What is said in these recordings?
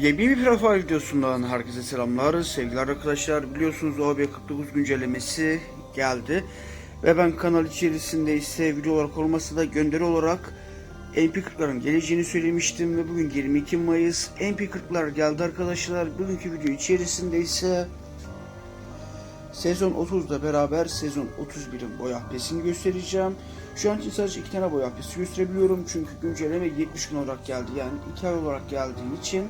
Yepyeni bir profil videosundan herkese selamlar. Sevgili arkadaşlar biliyorsunuz OB49 güncellemesi geldi. Ve ben kanal içerisinde ise video olarak olmasa da gönderi olarak MP40'ların geleceğini söylemiştim. Ve bugün 22 Mayıs MP40'lar geldi arkadaşlar. Bugünkü video içerisinde ise Sezon 30'da beraber sezon 31'in boy ahbesini göstereceğim. Şu an için sadece iki tane boy ahbesi gösterebiliyorum. Çünkü güncelleme 70 gün olarak geldi. Yani 2 ay olarak geldiği için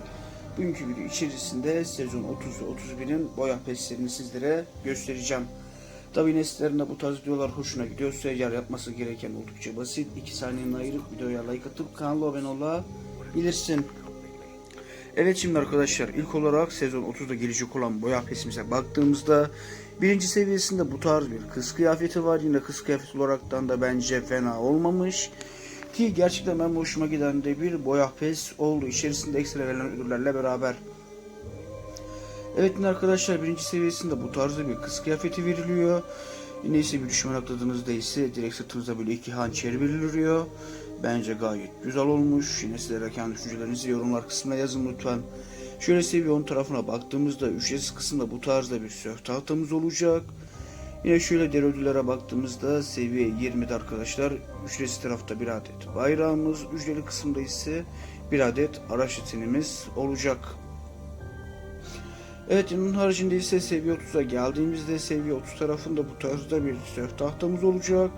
bugünkü video içerisinde sezon 30 ve 31'in boy ahbeslerini sizlere göstereceğim. Tabi yine bu tarz videolar hoşuna gidiyorsa yer yapması gereken oldukça basit. 2 saniyeni ayırıp videoya like atıp kanala abone olabilirsin. Evet şimdi arkadaşlar ilk olarak sezon 30'da gelecek olan boya pesimize baktığımızda birinci seviyesinde bu tarz bir kız kıyafeti var. Yine kız kıyafet olaraktan da bence fena olmamış. Ki gerçekten ben hoşuma giden de bir boya pes oldu. İçerisinde ekstra verilen ödüllerle beraber. Evet arkadaşlar birinci seviyesinde bu tarzda bir kız kıyafeti veriliyor. Yine ise bir düşman atladığınızda ise direkt sırtınıza böyle iki hançer veriliyor. Bence gayet güzel olmuş. Yine sizlere kendi düşüncelerinizi yorumlar kısmına yazın lütfen. Şöyle seviye 10 tarafına baktığımızda ücretsiz kısımda bu tarzda bir sörf tahtamız olacak. Yine şöyle diğer ödüllere baktığımızda seviye 20'de arkadaşlar ücretsiz tarafta bir adet bayrağımız, ücretli kısımda ise bir adet araç yeteneğimiz olacak. Evet bunun haricinde ise seviye 30'a geldiğimizde seviye 30 tarafında bu tarzda bir sörf tahtamız olacak.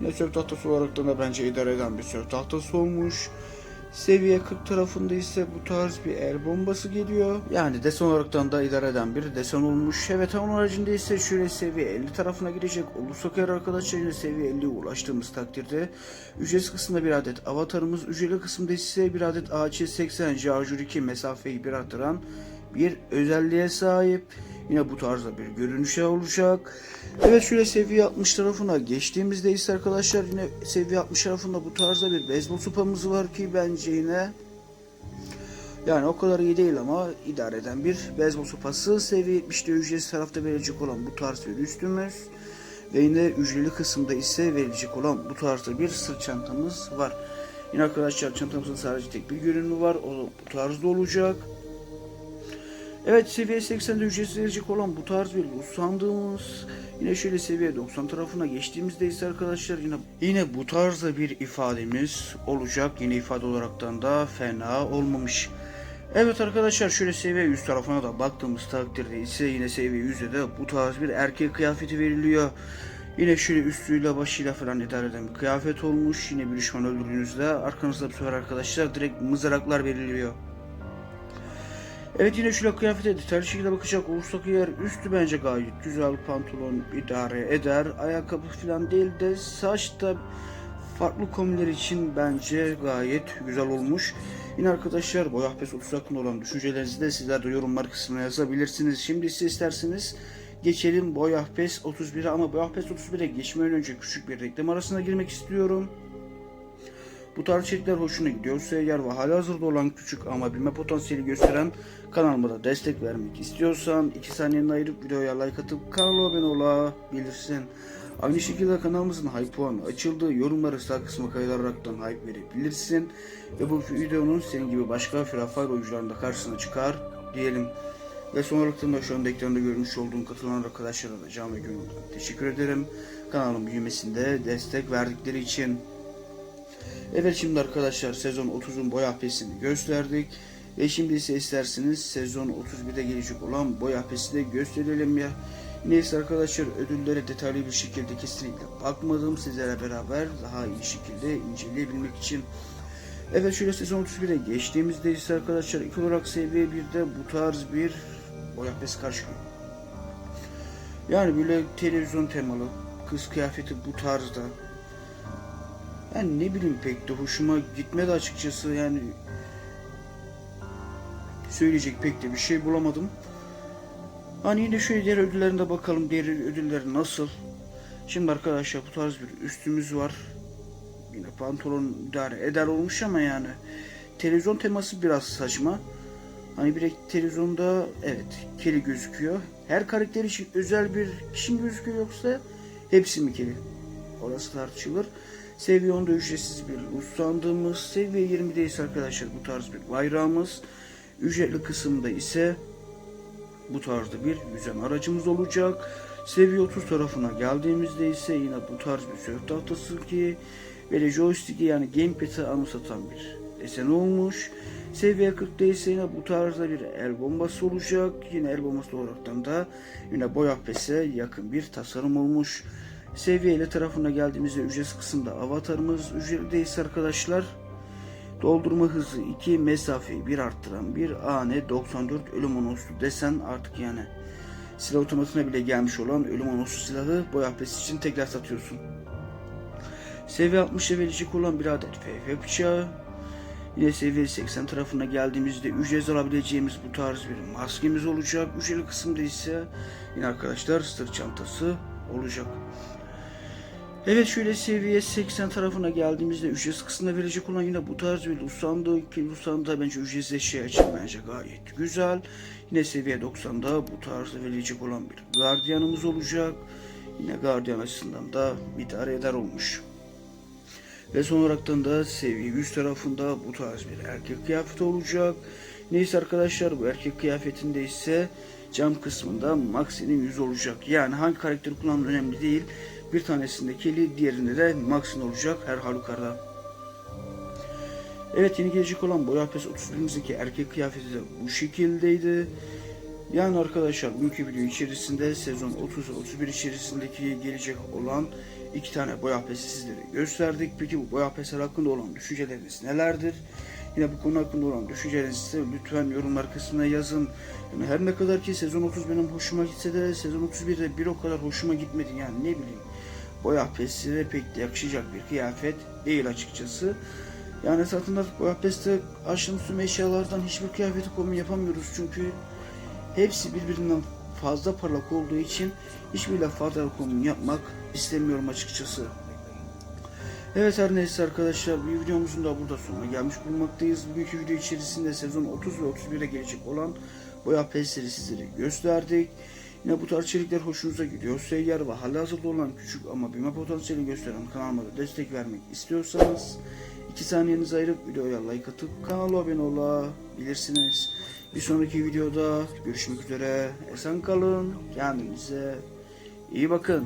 Yine sörf tahtası olarak da bence idare eden bir sörf tahtası olmuş. Seviye 40 tarafında ise bu tarz bir el bombası geliyor. Yani desen olaraktan da idare eden bir desen olmuş. Evet onun haricinde ise şöyle seviye 50 tarafına girecek olursak eğer arkadaşlar seviye 50'ye ulaştığımız takdirde ücretsiz kısımda bir adet avatarımız, ücretli kısımda ise bir adet AC-80 Jarjur 2 mesafeyi bir artıran bir özelliğe sahip. Yine bu tarzda bir görünüşe olacak. Evet şöyle seviye 60 tarafına geçtiğimizde ise arkadaşlar yine seviye 60 tarafında bu tarzda bir beyzbol sopamız var ki bence yine yani o kadar iyi değil ama idare eden bir beyzbol sopası. Seviye 70'te ücretsiz tarafta verecek olan bu tarz bir üstümüz. Ve yine ücretli kısımda ise verilecek olan bu tarzda bir sırt çantamız var. Yine arkadaşlar çantamızın sadece tek bir görünümü var. O bu tarzda olacak. Evet seviye 80'de ücretsiz verecek olan bu tarz bir loot sandığımız yine şöyle seviye 90 tarafına geçtiğimizde ise arkadaşlar yine yine bu tarzda bir ifademiz olacak. Yine ifade olaraktan da fena olmamış. Evet arkadaşlar şöyle seviye 100 tarafına da baktığımız takdirde ise yine seviye 100'de de bu tarz bir erkek kıyafeti veriliyor. Yine şöyle üstüyle başıyla falan idare eden bir kıyafet olmuş. Yine bir düşman öldürdüğünüzde arkanızda bu sefer arkadaşlar direkt mızraklar veriliyor. Evet yine şöyle kıyafete detaylı şekilde bakacak olursak eğer üstü bence gayet güzel pantolon idare eder. Ayakkabı falan değil de saçta farklı kombinler için bence gayet güzel olmuş. Yine arkadaşlar Boy Ahbes 30 hakkında olan düşüncelerinizi de sizler de yorumlar kısmına yazabilirsiniz. Şimdi siz isterseniz geçelim Boy Ahbes 31'e ama Boy Ahbes 31'e geçmeden önce küçük bir reklam arasına girmek istiyorum. Bu tarz içerikler hoşuna gidiyorsa eğer ve hala hazırda olan küçük ama bilme potansiyeli gösteren kanalıma da destek vermek istiyorsan 2 saniyeni ayırıp videoya like atıp kanala abone olabilirsin. Aynı şekilde kanalımızın hype puanı açıldı. Yorumları sağ kısma kaydıraraktan hype verebilirsin. Ve bu videonun senin gibi başka Free Fire oyuncularının da karşısına çıkar diyelim. Ve son olarak da şu anda ekranda görmüş olduğum katılan arkadaşlara da canlı gönülden teşekkür ederim. Kanalın büyümesinde destek verdikleri için. Evet şimdi arkadaşlar sezon 30'un boy ahbesini gösterdik. Ve şimdi ise isterseniz sezon 31'de gelecek olan boy ahbesi de gösterelim ya. Neyse arkadaşlar ödüllere detaylı bir şekilde kesinlikle bakmadım. Sizlere beraber daha iyi şekilde inceleyebilmek için. Evet şöyle sezon 31'e geçtiğimizde ise arkadaşlar ilk olarak seviye 1'de bu tarz bir boy ahbesi karşılıyor. Yani böyle televizyon temalı kız kıyafeti bu tarzda yani ne bileyim pek de hoşuma gitmedi açıkçası yani söyleyecek pek de bir şey bulamadım. Hani yine şöyle diğer ödüllerine bakalım diğer ödüller nasıl. Şimdi arkadaşlar bu tarz bir üstümüz var. Yine pantolon idare eder olmuş ama yani televizyon teması biraz saçma. Hani bir televizyonda evet keli gözüküyor. Her karakter için özel bir kişi mi gözüküyor yoksa hepsi mi keli? Orası tartışılır. Seviye 10'da ücretsiz bir loot sandığımız. Seviye 20'de ise arkadaşlar bu tarz bir bayrağımız. Ücretli kısımda ise bu tarzda bir yüzen aracımız olacak. Seviye 30 tarafına geldiğimizde ise yine bu tarz bir sörf tahtası ki de joystick'i yani gamepad'i anımsatan bir desen olmuş. Seviye 40'da ise yine bu tarzda bir el bombası olacak. Yine el bombası olaraktan da yine boya pese yakın bir tasarım olmuş. Seviye ile tarafına geldiğimizde ücretsiz kısımda avatarımız ücretli ise arkadaşlar. Doldurma hızı 2, mesafeyi 1 arttıran bir AN 94 ölüm onoslu desen artık yani silah otomatına bile gelmiş olan ölüm onoslu silahı boy hapesi için tekrar satıyorsun. Seviye 60'a verecek olan bir adet FF bıçağı. Yine seviye 80 tarafına geldiğimizde ücretsiz alabileceğimiz bu tarz bir maskemiz olacak. Ücretli kısımda ise yine arkadaşlar sırt çantası olacak. Evet şöyle seviye 80 tarafına geldiğimizde ücretsiz kısmına verecek olan yine bu tarz bir Lusandı ki Lusandı bence ücretsiz eşya için bence gayet güzel. Yine seviye 90'da bu tarzda verilecek olan bir gardiyanımız olacak. Yine gardiyan açısından da idare eder olmuş. Ve son olaraktan da seviye 100 tarafında bu tarz bir erkek kıyafeti olacak. Neyse arkadaşlar bu erkek kıyafetinde ise cam kısmında Maxi'nin yüzü olacak. Yani hangi karakteri kullandığın önemli değil. Bir tanesinde Kelly, diğerinde de Max'in olacak her halükarda. Evet yeni gelecek olan Boya Pes 31'imizdeki erkek kıyafeti de bu şekildeydi. Yani arkadaşlar bugünkü video içerisinde sezon 30 ve 31 içerisindeki gelecek olan iki tane boya pesi sizlere gösterdik. Peki bu boya pesler hakkında olan düşünceleriniz nelerdir? Yine bu konu hakkında olan düşüncelerinizi lütfen yorumlar kısmına yazın. Yani her ne kadar ki sezon 30 benim hoşuma gitse de sezon 31'de bir o kadar hoşuma gitmedi yani ne bileyim. Boya pesi pek de yakışacak bir kıyafet değil açıkçası. Yani artık boya peste aşırı tüm eşyalardan hiçbir kıyafeti kombin yapamıyoruz çünkü hepsi birbirinden fazla parlak olduğu için hiçbiriyle fazla kombin yapmak istemiyorum açıkçası. Evet her neyse arkadaşlar bir videomuzun da burada sonuna gelmiş bulunmaktayız. Bugünkü video içerisinde sezon 30 ve 31'e gelecek olan boya pesleri sizlere gösterdik. Yine bu tarz içerikler hoşunuza gidiyor. Seyyar ve halihazırda olan küçük ama büyüme potansiyeli gösteren kanalıma da destek vermek istiyorsanız 2 saniyenizi ayırıp videoya like atıp kanala abone olabilirsiniz. Bir sonraki videoda görüşmek üzere. Esen kalın. Kendinize iyi bakın.